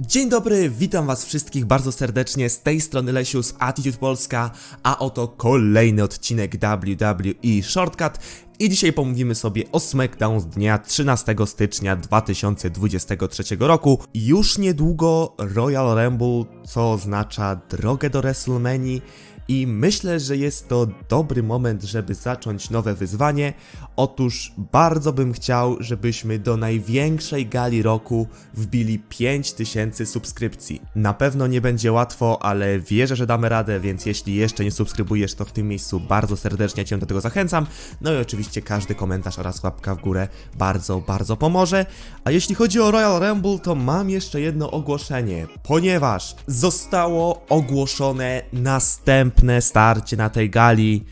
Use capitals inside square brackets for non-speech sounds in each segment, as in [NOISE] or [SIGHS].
Dzień dobry, witam was wszystkich bardzo serdecznie. Z tej strony Lesiu z Attitude Polska, a oto kolejny odcinek WWE Shortcut. I dzisiaj pomówimy sobie o SmackDown z dnia 13 stycznia 2023 roku. Już niedługo Royal Rumble, co oznacza drogę do WrestleMania i myślę, że jest to dobry moment, żeby zacząć nowe wyzwanie. Otóż bardzo bym chciał, żebyśmy do największej gali roku wbili 5000 subskrypcji. Na pewno nie będzie łatwo, ale wierzę, że damy radę, więc jeśli jeszcze nie subskrybujesz, to w tym miejscu bardzo serdecznie Cię do tego zachęcam. No i oczywiście każdy komentarz oraz łapka w górę bardzo, bardzo pomoże. A jeśli chodzi o Royal Rumble, to mam jeszcze jedno ogłoszenie, ponieważ zostało ogłoszone następne starcie na tej gali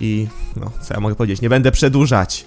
i no, co ja mogę powiedzieć, nie będę przedłużać.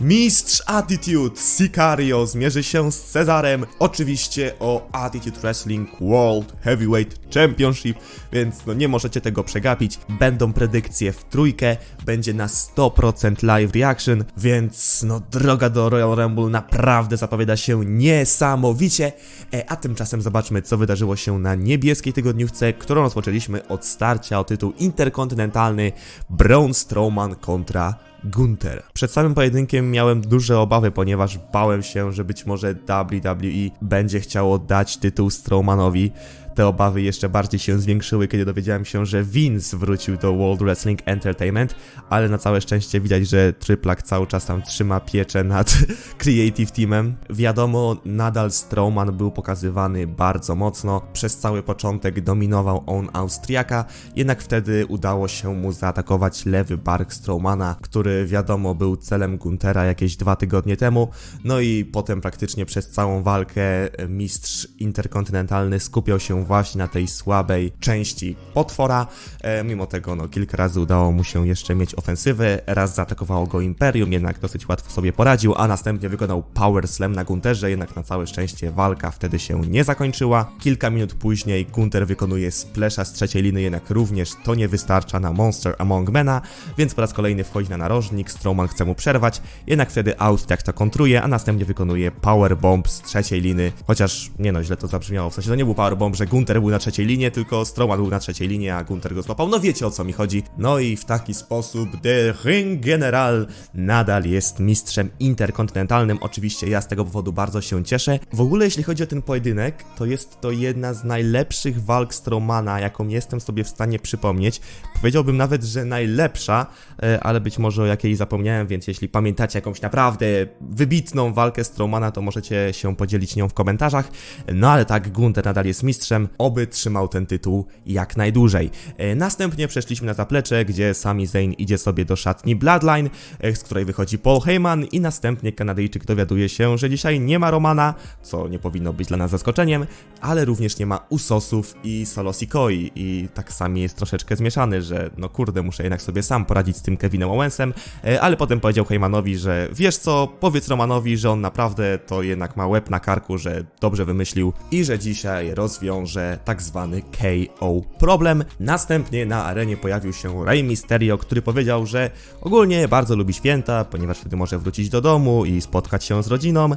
Mistrz Attitude Sicario zmierzy się z Cezarem, oczywiście o Attitude Wrestling World Heavyweight Championship, więc no nie możecie tego przegapić. Będą predykcje w trójkę, będzie na 100% live reaction, więc no droga do Royal Rumble naprawdę zapowiada się niesamowicie. E, a tymczasem zobaczmy co wydarzyło się na niebieskiej tygodniówce, którą rozpoczęliśmy od starcia o tytuł interkontynentalny Braun Strowman kontra Gunter. Przed samym pojedynkiem miałem duże obawy, ponieważ bałem się, że być może WWE będzie chciało dać tytuł Strowmanowi. Te obawy jeszcze bardziej się zwiększyły, kiedy dowiedziałem się, że Vince wrócił do World Wrestling Entertainment, ale na całe szczęście widać, że Triplak cały czas tam trzyma pieczę nad [LAUGHS] Creative Teamem. Wiadomo, nadal Strowman był pokazywany bardzo mocno. Przez cały początek dominował on Austriaka, jednak wtedy udało się mu zaatakować lewy bark Strowmana, który wiadomo był celem Guntera jakieś dwa tygodnie temu. No i potem praktycznie przez całą walkę mistrz interkontynentalny skupiał się właśnie na tej słabej części potwora. E, mimo tego no, kilka razy udało mu się jeszcze mieć ofensywę. Raz zaatakowało go Imperium, jednak dosyć łatwo sobie poradził, a następnie wykonał Power Slam na Gunterze, jednak na całe szczęście walka wtedy się nie zakończyła. Kilka minut później Gunter wykonuje splasha z trzeciej liny, jednak również to nie wystarcza na Monster Among Mena, więc po raz kolejny wchodzi na narożnik, Strowman chce mu przerwać, jednak wtedy Austriak to kontruje, a następnie wykonuje Power Bomb z trzeciej liny, chociaż nie no, źle to zabrzmiało, w sensie to nie był Power Bomb, że Gunter był na trzeciej linie, tylko Strowman był na trzeciej linie, a Gunter go złapał. No wiecie o co mi chodzi. No i w taki sposób The Ring General nadal jest mistrzem interkontynentalnym. Oczywiście ja z tego powodu bardzo się cieszę. W ogóle jeśli chodzi o ten pojedynek, to jest to jedna z najlepszych walk Strowmana, jaką jestem sobie w stanie przypomnieć. Powiedziałbym nawet, że najlepsza, e, ale być może o jakiej zapomniałem, więc jeśli pamiętacie jakąś naprawdę wybitną walkę Strowmana, to możecie się podzielić nią w komentarzach. No ale tak, Gunter nadal jest mistrzem, oby trzymał ten tytuł jak najdłużej. E, Następnie przeszliśmy na zaplecze, gdzie Sami Zayn idzie sobie do szatni Bloodline, e, z której wychodzi Paul Heyman i następnie Kanadyjczyk dowiaduje się, że dzisiaj nie ma Romana, co nie powinno być dla nas zaskoczeniem, ale również nie ma Usosów i Solo Sikoi. I tak Sami jest troszeczkę zmieszany, że no kurde, muszę jednak sobie sam poradzić z tym Kevinem Owensem, e, ale potem powiedział Heymanowi, że wiesz co, powiedz Romanowi, że on naprawdę to jednak ma łeb na karku, że dobrze wymyślił i że dzisiaj rozwiąże tak zwany KO problem. Następnie na arenie pojawił się Rey Mysterio, który powiedział, że ogólnie bardzo lubi święta, ponieważ wtedy może wrócić do domu i spotkać się z rodziną,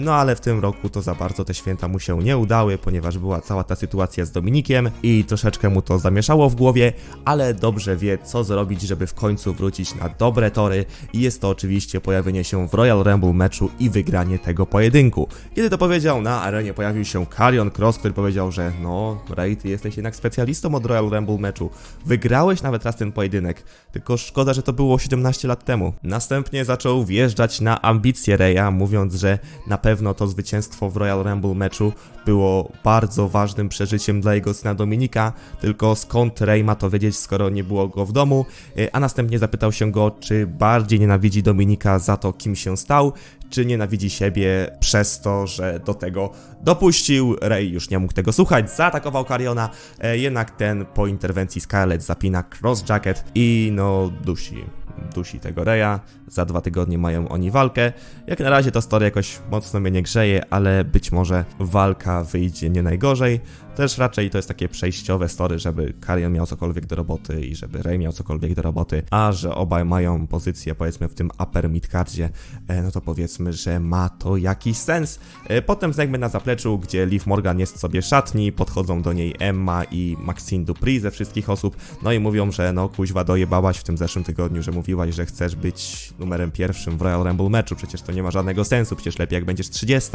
no ale w tym roku to za bardzo te święta mu się nie udały, ponieważ była cała ta sytuacja z Dominikiem i troszeczkę mu to zamieszało w głowie, ale dobrze wie co zrobić, żeby w końcu wrócić na dobre tory i jest to oczywiście pojawienie się w Royal Rumble meczu i wygranie tego pojedynku. Kiedy to powiedział, na arenie pojawił się Karrion Cross, który powiedział, że no Ray, ty jesteś jednak specjalistą od Royal Rumble meczu. Wygrałeś nawet raz ten pojedynek, tylko szkoda, że to było 17 lat temu. Następnie zaczął wjeżdżać na ambicje Raya, mówiąc, że na pewno to zwycięstwo w Royal Rumble meczu było bardzo ważnym przeżyciem dla jego syna Dominika, tylko skąd Ray ma to wiedzieć, skoro nie było go w domu, E, a następnie zapytał się go, czy bardziej nienawidzi Dominika za to, kim się stał, czy nienawidzi siebie przez to, że do tego dopuścił. Ray już nie mógł tego słuchać, zaatakował Kariona, e, jednak ten po interwencji Scarlett zapina cross jacket i no dusi. Dusi tego Reya. Za dwa tygodnie mają oni walkę. Jak na razie ta story jakoś mocno mnie nie grzeje, ale być może walka wyjdzie nie najgorzej. Też raczej to jest takie przejściowe story, żeby Karien miał cokolwiek do roboty i żeby Rey miał cokolwiek do roboty, a że obaj mają pozycję powiedzmy w tym upper midcardzie, e, no to powiedzmy, że ma to jakiś sens. E, Potem segment na zapleczu, gdzie Liv Morgan jest sobie szatni, podchodzą do niej Emma i Maxine Dupri ze wszystkich osób, no i mówią, że no kuźwa dojebałaś w tym zeszłym tygodniu, że mówiłaś, że chcesz być numerem pierwszym w Royal Rumble meczu, przecież to nie ma żadnego sensu, przecież lepiej jak będziesz 30.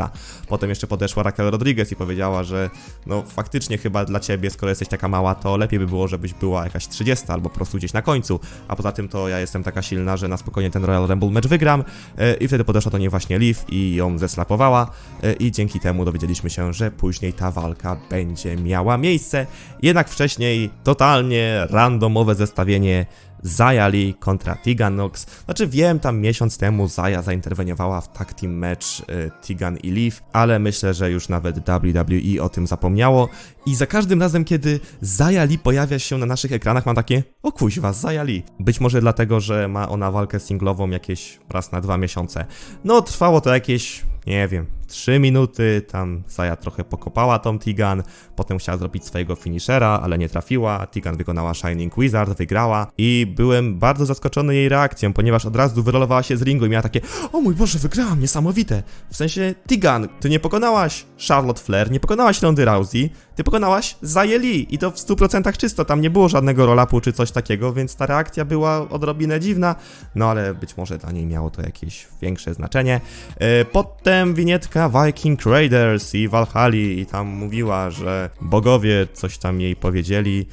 Potem jeszcze podeszła Raquel Rodriguez i powiedziała, że no faktycznie chyba dla ciebie, skoro jesteś taka mała, to lepiej by było, żebyś była jakaś 30 albo po prostu gdzieś na końcu, a poza tym to ja jestem taka silna, że na spokojnie ten Royal Rumble mecz wygram e, i wtedy podeszła do niej właśnie Liv i ją zeslapowała e, i dzięki temu dowiedzieliśmy się, że później ta walka będzie miała miejsce. Jednak wcześniej totalnie randomowe zestawienie Zaya Lee kontra Tegan Nox. Znaczy wiem, tam miesiąc temu Zaya zainterweniowała w tag team match y, Tegan i Liv, ale myślę, że już nawet WWE o tym zapomniało i za każdym razem, kiedy Zaya Lee pojawia się na naszych ekranach, mam takie o kuźwa, Zaya Lee. Być może dlatego, że ma ona walkę singlową jakieś raz na dwa miesiące. No, trwało to jakieś, nie wiem, 3 minuty, tam Zaya trochę pokopała tą Tigan, potem chciała zrobić swojego finishera, ale nie trafiła, Tigan wykonała Shining Wizard, wygrała i byłem bardzo zaskoczony jej reakcją, ponieważ od razu wyrolowała się z ringu i miała takie o mój Boże, wygrałam, niesamowite. W sensie, Tigan, ty nie pokonałaś Charlotte Flair, nie pokonałaś Rondy Rousey, ty pokonałaś Lee i to w 100% czysto, tam nie było żadnego roll-upu czy coś takiego, więc ta reakcja była odrobinę dziwna, no ale być może dla niej miało to jakieś większe znaczenie. E, Potem winietka Viking Raiders i Valhalla i tam mówiła, że bogowie coś tam jej powiedzieli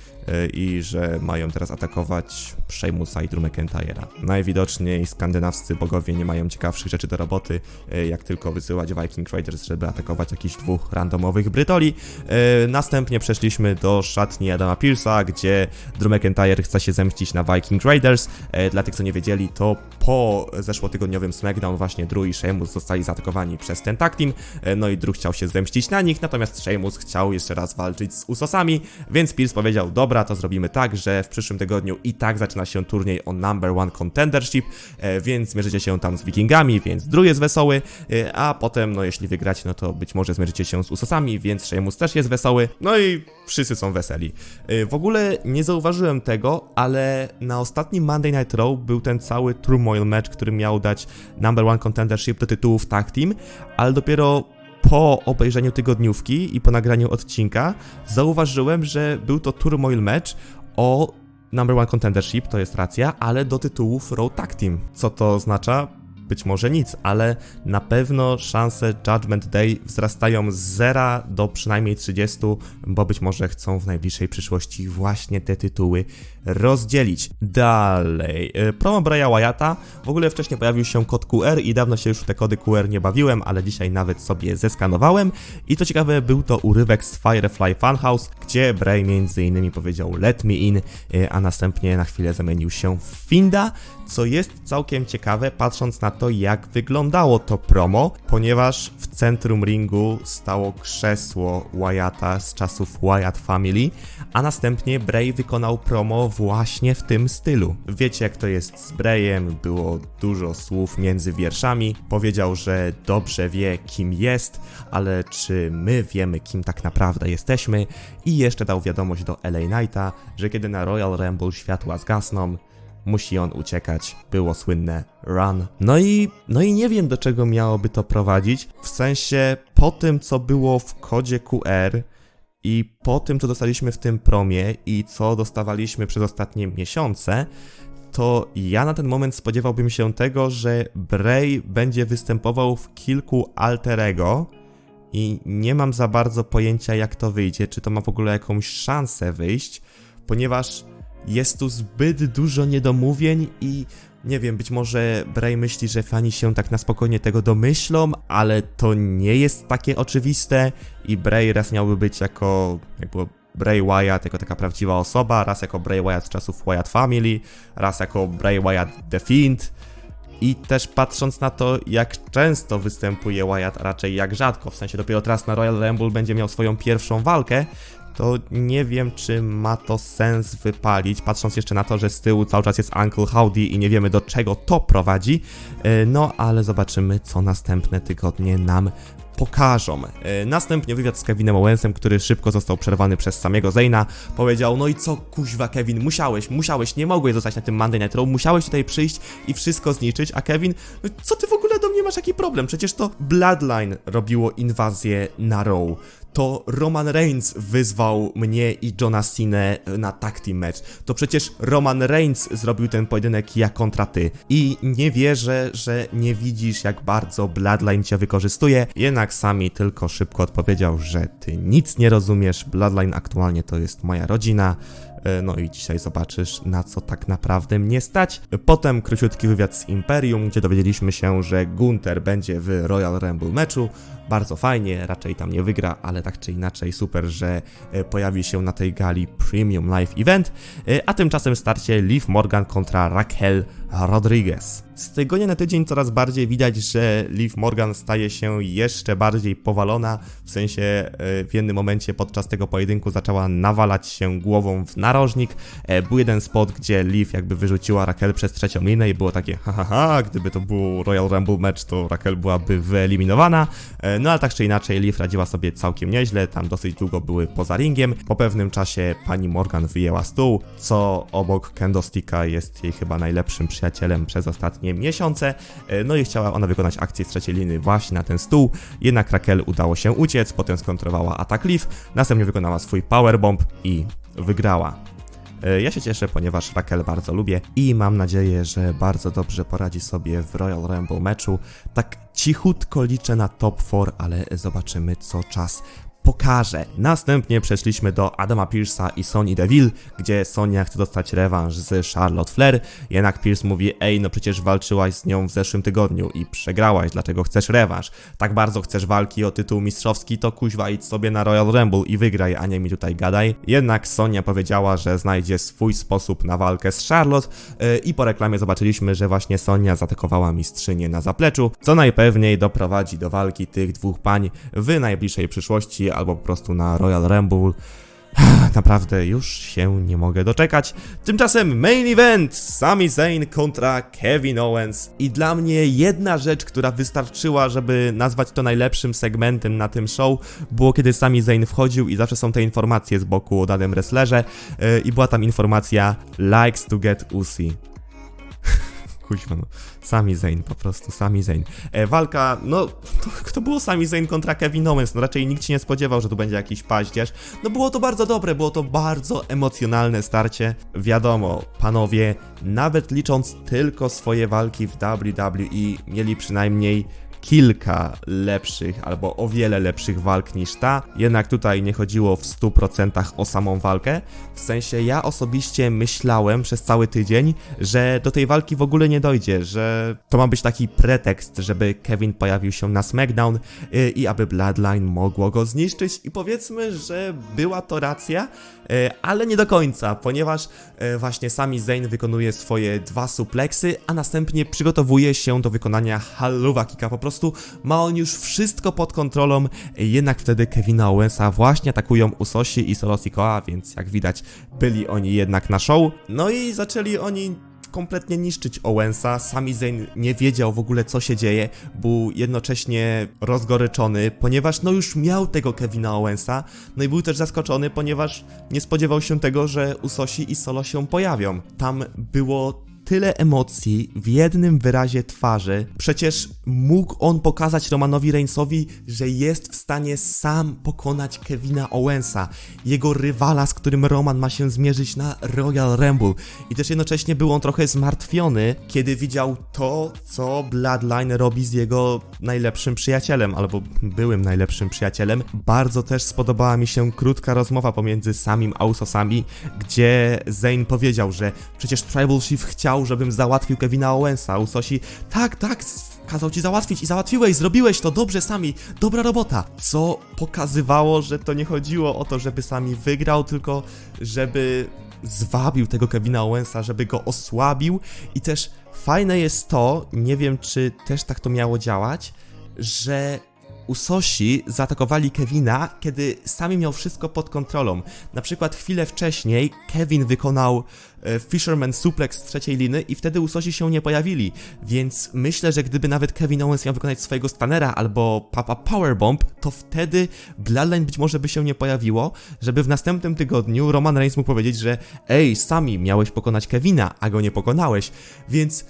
i że mają teraz atakować Sheamusa i Drew McIntyre'a. Najwidoczniej skandynawscy bogowie nie mają ciekawszych rzeczy do roboty, e, jak tylko wysyłać Viking Raiders, żeby atakować jakichś dwóch randomowych Brytoli. E, Następnie przeszliśmy do szatni Adama Pearsa, gdzie Drew McIntyre chce się zemścić na Viking Raiders. E, Dla tych, co nie wiedzieli, to po zeszłotygodniowym SmackDown właśnie Drew i Sheamus zostali zaatakowani przez ten tag team, e, no i Drew chciał się zemścić na nich, natomiast Sheamus chciał jeszcze raz walczyć z Usosami, więc Pierce powiedział, dobra, to zrobimy tak, że w przyszłym tygodniu i tak zaczyna się turniej o Number One Contendership, e, więc zmierzycie się tam z Wikingami, więc Drew jest wesoły, e, a potem, no jeśli wygracie, no to być może zmierzycie się z Usosami, więc Sheamus też jest wesoły, no i wszyscy są weseli. E, W ogóle nie zauważyłem tego, ale na ostatnim Monday Night Raw był ten cały turmoil match, który miał dać Number One Contendership do tytułów tag team, ale dopiero po obejrzeniu tygodniówki i po nagraniu odcinka zauważyłem, że był to turmoil match o Number One Contendership, to jest racja, ale do tytułów Raw Tag Team. Co to oznacza? Być może nic, ale na pewno szanse Judgment Day wzrastają z 0 do przynajmniej 30, bo być może chcą w najbliższej przyszłości właśnie te tytuły rozdzielić. Dalej, y, promo Braya Wyatta, w ogóle wcześniej pojawił się kod QR i dawno się już w te kody QR nie bawiłem, ale dzisiaj nawet sobie zeskanowałem. I to ciekawe, był to urywek z Firefly Funhouse, gdzie Bray między innymi powiedział let me in, y, a następnie na chwilę zamienił się w Finda, co jest całkiem ciekawe, patrząc na to, jak wyglądało to promo, ponieważ w centrum ringu stało krzesło Wyatta z czasów Wyatt Family, a następnie Bray wykonał promo właśnie w tym stylu. Wiecie, jak to jest z Brayem, było dużo słów między wierszami. Powiedział, że dobrze wie, kim jest, ale czy my wiemy, kim tak naprawdę jesteśmy? I jeszcze dał wiadomość do LA Knighta, że kiedy na Royal Rumble światła zgasną, musi on uciekać. Było słynne run. No i, no i nie wiem do czego miałoby to prowadzić. W sensie po tym co było w kodzie QR i po tym co dostaliśmy w tym promie i co dostawaliśmy przez ostatnie miesiące, to ja na ten moment spodziewałbym się tego, że Bray będzie występował w kilku alterego i nie mam za bardzo pojęcia jak to wyjdzie, czy to ma w ogóle jakąś szansę wyjść, ponieważ jest tu zbyt dużo niedomówień i nie wiem, być może Bray myśli, że fani się tak na spokojnie tego domyślą, ale to nie jest takie oczywiste i Bray raz miałby być jako, jak było Bray Wyatt jako taka prawdziwa osoba, raz jako Bray Wyatt z czasów Wyatt Family, raz jako Bray Wyatt The Fiend, i też patrząc na to, jak często występuje Wyatt, a raczej jak rzadko, w sensie dopiero teraz na Royal Rumble będzie miał swoją pierwszą walkę, to nie wiem, czy ma to sens wypalić, patrząc jeszcze na to, że z tyłu cały czas jest Uncle Howdy i nie wiemy do czego to prowadzi. E, No, ale zobaczymy, co następne tygodnie nam pokażą. E, Następnie wywiad z Kevinem Owensem, który szybko został przerwany przez samego Zayna, powiedział, no i co kuźwa Kevin, musiałeś, musiałeś, nie mogłeś zostać na tym Monday Night Raw, musiałeś tutaj przyjść i wszystko zniszczyć, a Kevin, no co ty w ogóle do mnie masz jaki problem? Przecież to Bloodline robiło inwazję na Raw. To Roman Reigns wyzwał mnie i Johna Cena na tag team match. To przecież Roman Reigns zrobił ten pojedynek ja kontra ty. I nie wierzę, że nie widzisz jak bardzo Bloodline cię wykorzystuje. Jednak Sami tylko szybko odpowiedział, że ty nic nie rozumiesz. Bloodline aktualnie to jest moja rodzina. E, No i dzisiaj zobaczysz, na co tak naprawdę mnie stać. Potem króciutki wywiad z Imperium, gdzie dowiedzieliśmy się, że Gunther będzie w Royal Rumble meczu. Bardzo fajnie, raczej tam nie wygra, ale tak czy inaczej super, że e, pojawi się na tej gali Premium Live Event. E, A tymczasem starcie Liv Morgan kontra Raquel Rodriguez. Z tygodnia na tydzień coraz bardziej widać, że Liv Morgan staje się jeszcze bardziej powalona, w sensie e, w jednym momencie podczas tego pojedynku zaczęła nawalać się głową w narożnik. E, Był jeden spot, gdzie Liv jakby wyrzuciła Raquel przez trzecią linę i było takie ha ha ha, gdyby to był Royal Rumble match, to Raquel byłaby wyeliminowana. E, No ale tak czy inaczej Liv radziła sobie całkiem nieźle, tam dosyć długo były poza ringiem. Po pewnym czasie pani Morgan wyjęła stół, co obok Candlesticka jest jej chyba najlepszym przyjacielem przez ostatnie miesiące. E, No i chciała ona wykonać akcję z trzeciej liny właśnie na ten stół, jednak Raquel udało się uciec, potem skontrowała atak Liv, następnie wykonała swój powerbomb i wygrała. E, Ja się cieszę, ponieważ Raquel bardzo lubię i mam nadzieję, że bardzo dobrze poradzi sobie w Royal Rumble meczu. Tak cichutko liczę na top 4, ale zobaczymy co czas pokaże. Następnie przeszliśmy do Adama Pierce'a i Sony Deville, gdzie Sonia chce dostać rewanż z Charlotte Flair, jednak Pierce mówi, ej, no przecież walczyłaś z nią w zeszłym tygodniu i przegrałaś, dlaczego chcesz rewanż? Tak bardzo chcesz walki o tytuł mistrzowski, to kuźwa idź sobie na Royal Rumble i wygraj, a nie mi tutaj gadaj. Jednak Sonia powiedziała, że znajdzie swój sposób na walkę z Charlotte yy, i po reklamie zobaczyliśmy, że właśnie Sonia zaatakowała mistrzynię na zapleczu, co najpewniej doprowadzi do walki tych dwóch pań w najbliższej przyszłości albo po prostu na Royal Rumble. [SIGHS] Naprawdę już się nie mogę doczekać. Tymczasem main event Sami Zayn kontra Kevin Owens. I dla mnie jedna rzecz, która wystarczyła, żeby nazwać to najlepszym segmentem na tym show, było kiedy Sami Zayn wchodził i zawsze są te informacje z boku o danym wrestlerze yy, i była tam informacja likes to get Uzi. Kuźwa, no. Sami Zayn, po prostu, Sami Zayn. E, walka, no, to, to było Sami Zayn kontra Kevin Owens, no raczej nikt się nie spodziewał, że tu będzie jakiś paździerz. No było to bardzo dobre, było to bardzo emocjonalne starcie. Wiadomo, panowie, nawet licząc tylko swoje walki w WWE, mieli przynajmniej kilka lepszych albo o wiele lepszych walk niż ta. Jednak tutaj nie chodziło w 100% o samą walkę. W sensie ja osobiście myślałem przez cały tydzień, że do tej walki w ogóle nie dojdzie, że to ma być taki pretekst, żeby Kevin pojawił się na SmackDown yy, i aby Bloodline mogło go zniszczyć i powiedzmy, że była to racja, yy, ale nie do końca, ponieważ yy, właśnie sami Zayn wykonuje swoje dwa supleksy, a następnie przygotowuje się do wykonania Halluva Kicka. Po prostu ma on już wszystko pod kontrolą, jednak wtedy Kevina Owensa właśnie atakują Usosi i Solo Sikoa, więc jak widać byli oni jednak na show. No i zaczęli oni kompletnie niszczyć Owensa. Sami Zayn nie wiedział w ogóle co się dzieje, był jednocześnie rozgoryczony, ponieważ no już miał tego Kevina Owensa, no i był też zaskoczony, ponieważ nie spodziewał się tego, że Usosi i Solo się pojawią. Tam było tyle emocji w jednym wyrazie twarzy. Przecież mógł on pokazać Romanowi Reignsowi, że jest w stanie sam pokonać Kevina Owensa, jego rywala, z którym Roman ma się zmierzyć na Royal Rumble. I też jednocześnie był on trochę zmartwiony, kiedy widział to, co Bloodline robi z jego najlepszym przyjacielem, albo byłym najlepszym przyjacielem. Bardzo też spodobała mi się krótka rozmowa pomiędzy samim a Usosami, gdzie Zayn powiedział, że przecież Tribal Chief chciał, żebym załatwił Kevina Owensa. Usosi, tak, tak, kazał ci załatwić i załatwiłeś, zrobiłeś to dobrze sami, dobra robota. Co pokazywało, że to nie chodziło o to, żeby sami wygrał, tylko żeby zwabił tego Kevina Owensa, żeby go osłabił i też fajne jest to, nie wiem czy też tak to miało działać, że Usosi zaatakowali Kevina, kiedy sami miał wszystko pod kontrolą. Na przykład chwilę wcześniej Kevin wykonał e, Fisherman Suplex z trzeciej liny i wtedy Usosi się nie pojawili, więc myślę, że gdyby nawet Kevin Owens miał wykonać swojego Stannera albo Papa Powerbomb, to wtedy Bloodline być może by się nie pojawiło, żeby w następnym tygodniu Roman Reigns mógł powiedzieć, że ej, sami miałeś pokonać Kevina, a go nie pokonałeś, więc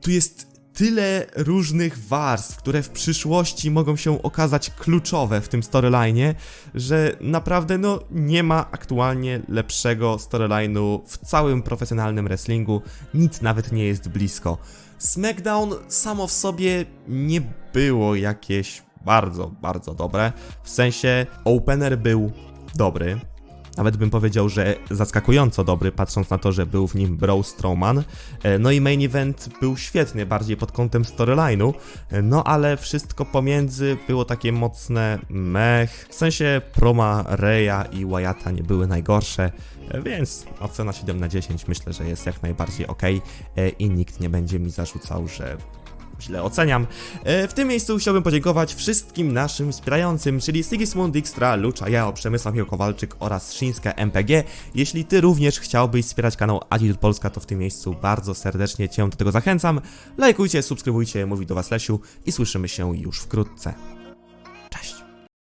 tu jest tyle różnych warstw, które w przyszłości mogą się okazać kluczowe w tym storyline'ie, że naprawdę no nie ma aktualnie lepszego storyline'u w całym profesjonalnym wrestlingu, nic nawet nie jest blisko. SmackDown samo w sobie nie było jakieś bardzo, bardzo dobre, w sensie opener był dobry, nawet bym powiedział, że zaskakująco dobry, patrząc na to, że był w nim Braun Strowman. E, No i main event był świetny, bardziej pod kątem storyline'u, E, no ale wszystko pomiędzy było takie mocne mech. W sensie proma Reya i Wyatta nie były najgorsze, e, więc ocena 7 na 10 myślę, że jest jak najbardziej ok i nikt nie będzie mi zarzucał, że źle oceniam. E, W tym miejscu chciałbym podziękować wszystkim naszym wspierającym, czyli Sigismund Dijkstra, Lucza Jao, Przemysław Kowalczyk oraz Szyńska MPG. Jeśli Ty również chciałbyś wspierać kanał Attitude Polska, to w tym miejscu bardzo serdecznie Cię do tego zachęcam. Lajkujcie, subskrybujcie, mówi do Was Lesiu i słyszymy się już wkrótce. Cześć!